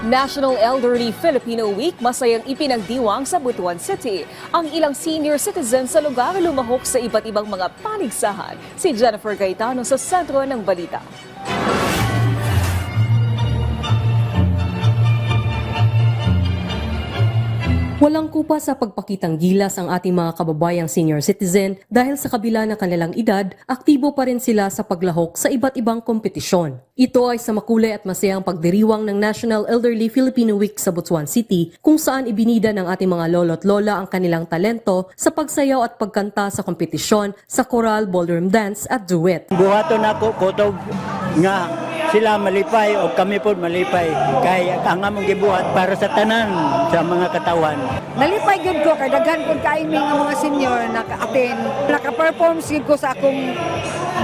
National Elderly Filipino Week masayang ipinagdiwang sa Butuan City. Ang ilang senior citizens sa lugar lumahok sa iba't ibang mga paligsahan. Si Jennifer Gaetano sa sentro ng balita. Walang kupa sa pagpakitang gilas ang ating mga kababayang senior citizen dahil sa kabila ng kanilang edad, aktibo pa rin sila sa paglahok sa iba't ibang kompetisyon. Ito ay sa makulay at masayang pagdiriwang ng National Elderly Filipino Week sa Butuan City kung saan ibinida ng ating mga lolo't lola ang kanilang talento sa pagsayaw at pagkanta sa kompetisyon sa choral, ballroom dance at duet. buhaton ako kutob nga sila malipay o kami po malipay kay ang among gibuhat para sa tanan sa mga katawan Nalipay gud ko kay daghan kun kaimi nga mga senior naka-attend. Naka-perform gud ko sa akong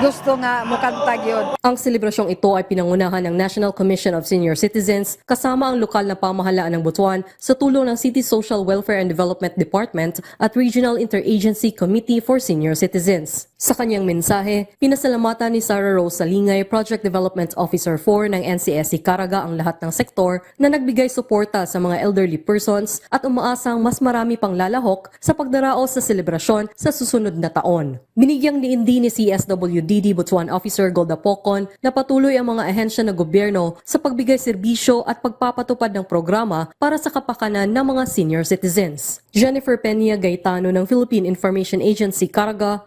gusto nga mukanta gyud. Ang selebrasyong ito ay pinangunahan ng National Commission of Senior Citizens kasama ang lokal na pamahalaan ng Butuan sa tulong ng City Social Welfare and Development Department at Regional Interagency Committee for Senior Citizens. Sa kanyang mensahe, pinasalamatan ni Sarah Rose Salingay, Project Development Officer 4 ng NCSC Caraga ang lahat ng sektor na nagbigay suporta sa mga elderly persons at umaasang mas marami pang lalahok sa pagdaraos sa selebrasyon sa susunod na taon. Binigyang diin din ni CSWDD Butuan Officer Golda Pocon na patuloy ang mga ahensya ng gobyerno sa pagbigay serbisyo at pagpapatupad ng programa para sa kapakanan ng mga senior citizens. Jennifer Peña Gaetano ng Philippine Information Agency Caraga